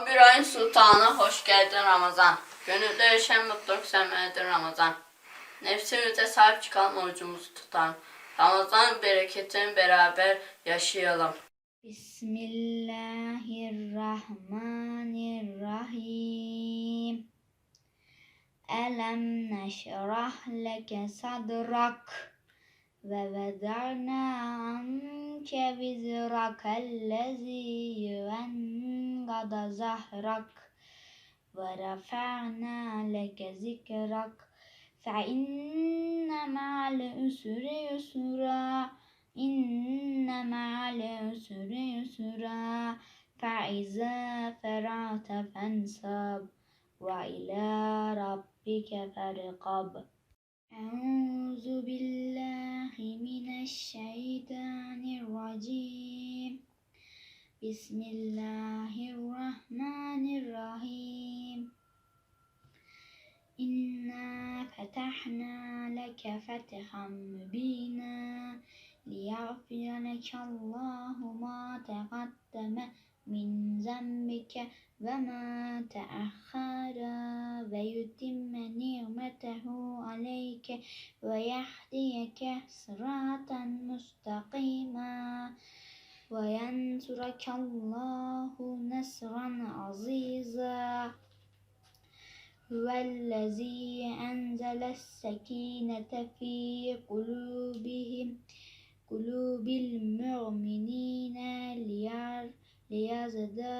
11 ayın sultanı hoş geldin Ramazan. Gönülde yaşayan mutluluk sevmelidir Ramazan. Nefsimize sahip çıkan orucumuzu tutan. Ramazan bereketini beraber yaşayalım. Bismillahirrahmanirrahim. Elem neşrah leke sadrak ve veda'na anke vizrakellezi yuvengada zahrak بعد زهرك ورفعنا لك ذكرك فإن مع العسر يسرا إن مع العسر يسرا فإذا فرعت فانصب وإلى ربك فارقب أعوذ بالله من الشيطان الرجيم. بسم الله الرحمن الرحيم إنا فتحنا لك فتحا مبينا ليغفر لك الله ما تقدم من ذنبك وما تأخر ويتم نعمته عليك ويهديك صراطا مستقيما وينصرك الله نصرا عزيزا هو الذي أنزل السكينة في قلوبهم قلوب المؤمنين ليزدادوا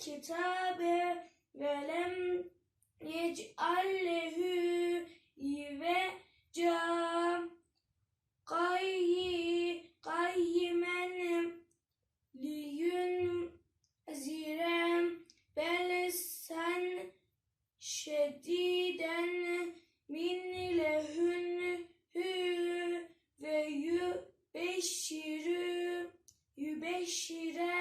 kitabe velem yec'allehu ve ca kayyi kayyimen liyun zirem bel sen şediden min lehün hü ve yübeşşirü yübeşşire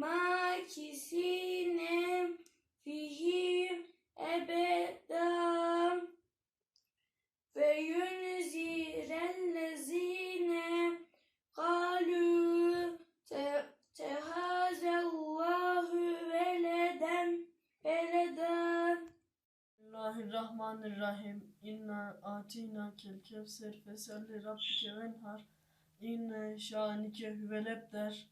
makisine fihi ebeda ve yunzirellezine kalu te, tehazellahu veleden veleden Bismillahirrahmanirrahim. İnna atina kel kevser fesalli rabbike venhar. İnne şanike hüvelep der.